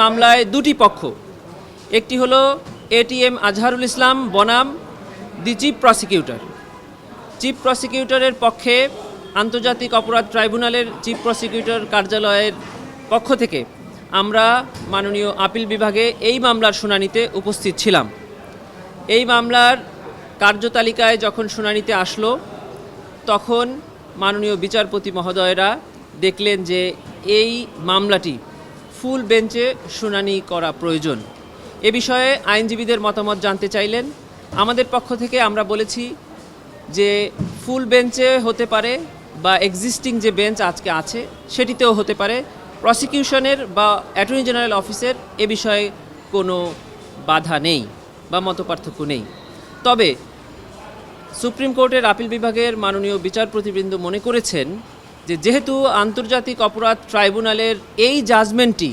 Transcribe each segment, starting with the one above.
মামলায় দুটি পক্ষ। একটি হলো এটিএম আজহারুল ইসলাম বনাম, দি চিফ প্রসিকিউটর। চিফ প্রসিকিউটরের পক্ষে আন্তর্জাতিক অপরাধ ট্রাইব্যুনালের চিফ প্রসিকিউটর কার্যালয়ের পক্ষ থেকে আমরা মাননীয় আপিল বিভাগে এই মামলার শুনানিতে উপস্থিত ছিলাম। এই মামলার কার্যতালিকায় যখন শুনানিতে আসলো, তখন মাননীয় বিচারপতি মহোদয়রা দেখলেন যে এই মামলাটি ফুল বেঞ্চে শুনানি করা প্রয়োজন। এ বিষয়ে আইনজীবীদের মতামত জানতে চাইলেন। আমাদের পক্ষ থেকে আমরা বলেছি যে ফুল বেঞ্চে হতে পারে বা এক্সিস্টিং যে বেঞ্চ আজকে আছে, সেটিতেও হতে পারে। প্রসিকিউশনের বা অ্যাটর্নি জেনারেল অফিসের এ বিষয়ে কোনো বাধা নেই বা মতপার্থক্য নেই। তবে সুপ্রিম কোর্টের আপিল বিভাগের মাননীয় বিচারপতিবৃন্দ মনে করেছেন যে যেহেতু আন্তর্জাতিক অপরাধ ট্রাইব্যুনালের এই জাজমেন্টটি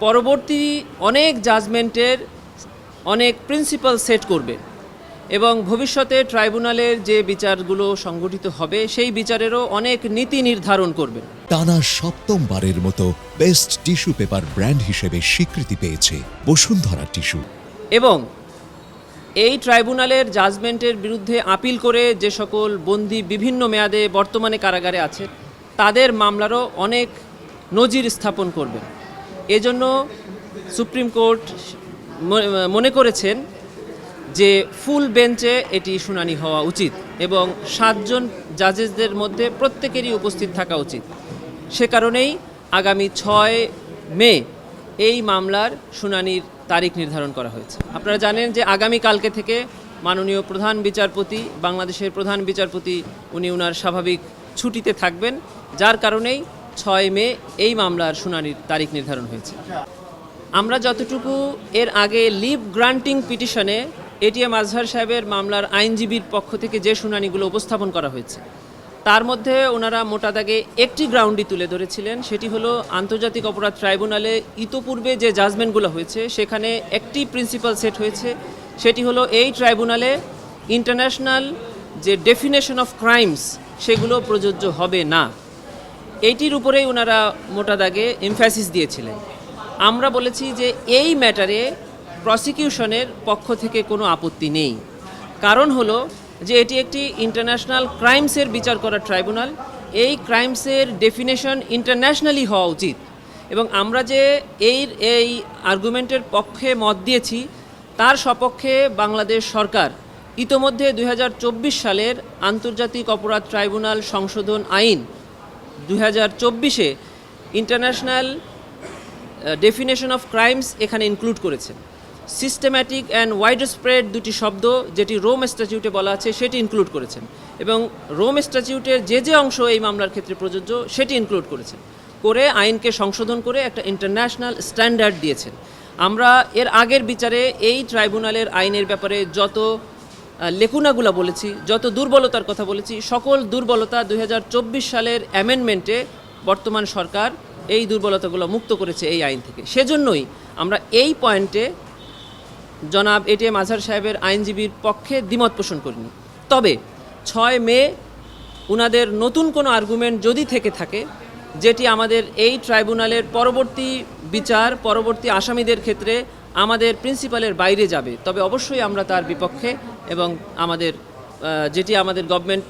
পরবর্তী অনেক জাজমেন্টের অনেক প্রিন্সিপাল সেট করবে এবং ভবিষ্যতে ট্রাইব্যুনালের যে বিচারগুলো সংগঠিত হবে সেই বিচারেরও অনেক নীতি নির্ধারণ করবে। টানা সপ্তমবারের মতো বেস্ট টিস্যু পেপার ব্র্যান্ড হিসেবে স্বীকৃতি পেয়েছে বসুন্ধরা টিস্যু। এবং এই ট্রাইব্যুনালের জাজমেন্টের বিরুদ্ধে আপিল করে যে সকল বন্দী বিভিন্ন মেয়াদে বর্তমানে কারাগারে আছে, তাদের মামলারও অনেক নজির স্থাপন করবে এজন্য সুপ্রিম কোর্ট মনে করেছেন যে ফুল বেঞ্চে এটি শুনানি হওয়া উচিত এবং সাতজন জাজেসদের মধ্যে প্রত্যেকেরই উপস্থিত থাকা উচিত। সে কারণেই আগামী ছয় মে এই মামলার শুনানির তারিখ নির্ধারণ করা হয়েছে। আপনারা জানেন যে আগামী কালকে থেকে মাননীয় প্রধান বিচারপতি, বাংলাদেশের প্রধান বিচারপতি, উনি উনার স্বাভাবিক ছুটিতে থাকবেন, যার কারণেই ছয় মে এই মামলার শুনানির তারিখ নির্ধারণ হয়েছে। আমরা যতটুকু এর আগে লিভ গ্রান্টিং পিটিশনে এটিএম আজহার সাহেবের মামলার আইনজীবীর পক্ষ থেকে যে শুনানিগুলো উপস্থাপন করা হয়েছে তার মধ্যে ওনারা মোটা দাগে একটি গ্রাউন্ডই তুলে ধরেছিলেন। সেটি হলো আন্তর্জাতিক অপরাধ ট্রাইব্যুনালে ইতোপূর্বে যে জাজমেন্টগুলো হয়েছে, সেখানে একটি প্রিন্সিপাল সেট হয়েছে। সেটি হলো এই ট্রাইব্যুনালে ইন্টারন্যাশনাল যে ডেফিনেশন অফ ক্রাইমস সেগুলো প্রযোজ্য হবে না। এইটির উপরেই ওনারা মোটা দাগে এমফ্যাসিস দিয়েছিলেন। আমরা বলেছি যে এই ম্যাটারে প্রসিকিউশনের পক্ষ থেকে কোনো আপত্তি নেই। কারণ হলো যে এটি একটি ইন্টারন্যাশনাল ক্রাইমসের বিচার করা ট্রাইব্যুনাল এই ক্রাইমসের ডেফিনেশন ইন্টারন্যাশনালি হওয়া উচিত। এবং আমরা যে এই এই আর্গুমেন্টের পক্ষে মত দিয়েছি, তার সপক্ষে বাংলাদেশ সরকার ইতোমধ্যে দুই হাজার চব্বিশ সালের আন্তর্জাতিক অপরাধ ট্রাইব্যুনাল সংশোধন আইন দুই হাজার ইন্টারন্যাশনাল ডেফিনেশন অফ ক্রাইমস এখানে ইনক্লুড করেছে। সিস্টেম্যাটিক অ্যান্ড ওয়াইড স্প্রেড দুটি শব্দ, যেটি রোম স্ট্যাচিউটে বলা আছে, সেটি ইনক্লুড করেছেন। এবং রোম স্ট্যাচিউটের যে যে অংশ এই মামলার ক্ষেত্রে প্রযোজ্য, সেটি ইনক্লুড করেছেন। করে আইনকে সংশোধন করে একটা ইন্টারন্যাশনাল স্ট্যান্ডার্ড দিয়েছেন। আমরা এর আগের বিচারে এই ট্রাইব্যুনালের আইনের ব্যাপারে যত লেকুনাগুলা বলেছি, যত দুর্বলতার কথা বলেছি, সকল দুর্বলতা দু হাজার চব্বিশ সালের অ্যামেন্ডমেন্টে বর্তমান সরকার এই দুর্বলতাগুলো মুক্ত করেছে এই আইন থেকে। সেজন্যই আমরা এই পয়েন্টে জনাব এটিএম আজহার সাহেবের আইনজীবীর পক্ষে দ্বিমত পোষণ করিনি। তবে ছয় মে উনাদের নতুন কোনো আর্গুমেন্ট যদি থেকে থাকে, যেটি আমাদের এই ট্রাইব্যুনালের পরবর্তী বিচার, পরবর্তী আসামিদের ক্ষেত্রে আমাদের প্রিন্সিপালের বাইরে যাবে, তবে অবশ্যই আমরা তার বিপক্ষে এবং আমাদের যেটি আমাদের গভর্নমেন্ট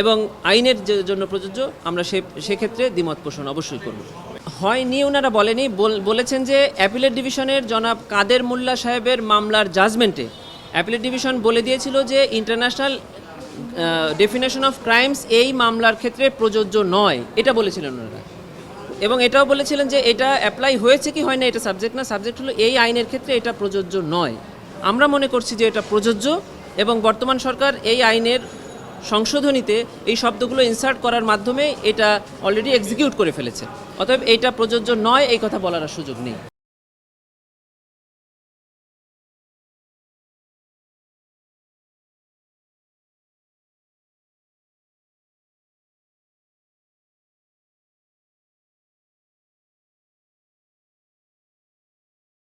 এবং আইনের জন্য প্রযোজ্য, আমরা সে, সেক্ষেত্রে দ্বিমত পোষণ অবশ্যই করব। হয়নি ওনারা বলেনি। বল- বলেছেন যে অ্যাপিলেট ডিভিশনের জনাব কাদের মোল্লা সাহেবের মামলার জাজমেন্টে অ্যাপিলেট ডিভিশন বলে দিয়েছিল যে ইন্টারন্যাশনাল ডেফিনেশন অফ ক্রাইমস এই মামলার ক্ষেত্রে প্রযোজ্য নয়। এটা বলেছিলেন ওনারা এবং এটাও বলেছিলেন যে এটা অ্যাপ্লাই হয়েছে কি হয় না এটা সাবজেক্ট না। সাবজেক্ট হলো এই আইনের ক্ষেত্রে এটা প্রযোজ্য নয়। আমরা মনে করছি যে এটা প্রযোজ্য এবং বর্তমান সরকার এই আইনের সংশোধনীতে এই শব্দগুলো ইনসার্ট করার মাধ্যমে এটা অলরেডি এক্সিকিউট করে ফেলেছে। অতএব এটা প্রযোজ্য নয়, এই কথা বলার সুযোগ নেই।